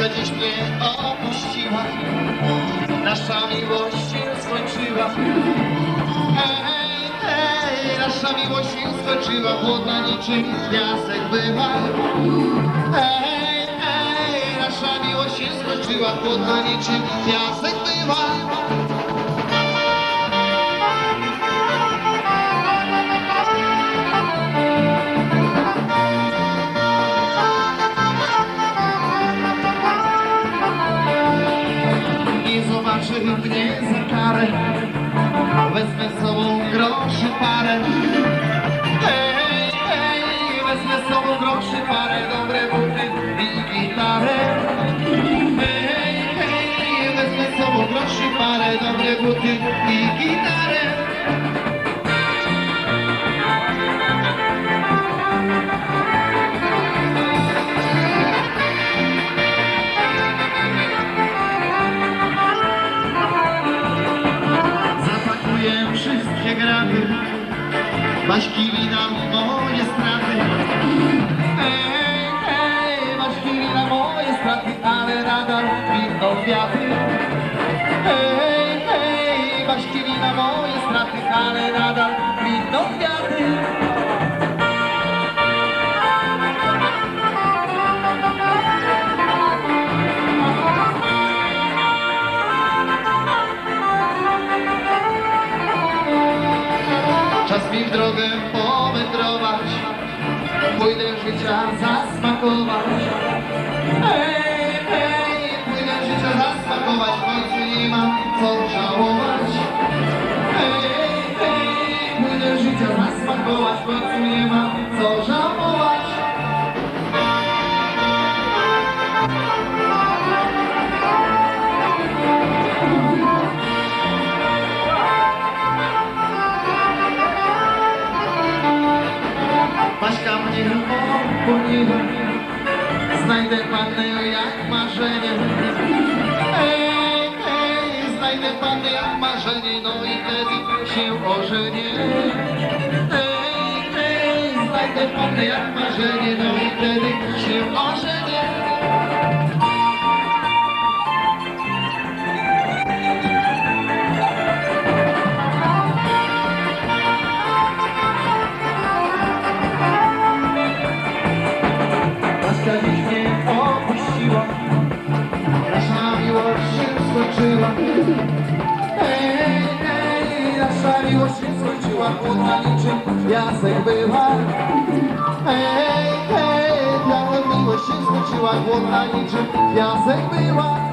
Baśka dziś mnie opuściła Nasza miłość się skończyła. Hej, hej, nasza miłość się skończyła Chłodna niczym piasek bywa Hej, hej, nasza miłość się skończyła Chłodna niczym piasek zobaczy mnie za karę Wezmę z sobą groszy parę Hej, hej, wezmę z sobą groszy parę Dobre buty i gitarę Hej, hej, wezmę z sobą groszy parę Dobre buty vašký vína moje straty. Ej, ej, vašký vína moje straty, ale rada robím do viaty. Ej, ej, vašký vína moje straty, ale rada robím do viaty. Mi w drogę powędrować. Pójdę życia zasmakować. Hej, hej, pójdę życia zasmakować W końcu nie mam co żałować. Hej, hej, pójdę życia zasmakować W końcu nie mam co żałować Mnie opływa Znajdę pannę jak marzenie znajdę pannę jak marzenie No i wtedy się ożenię. Hej, hej, znajdę pannę jak marzenie skończyła Hej, hej, nasza miłość się skończyła Chłodna niczym. Piasek była. Hej, hej, biała miłość się skończyła Chłodna niczym. Piasek była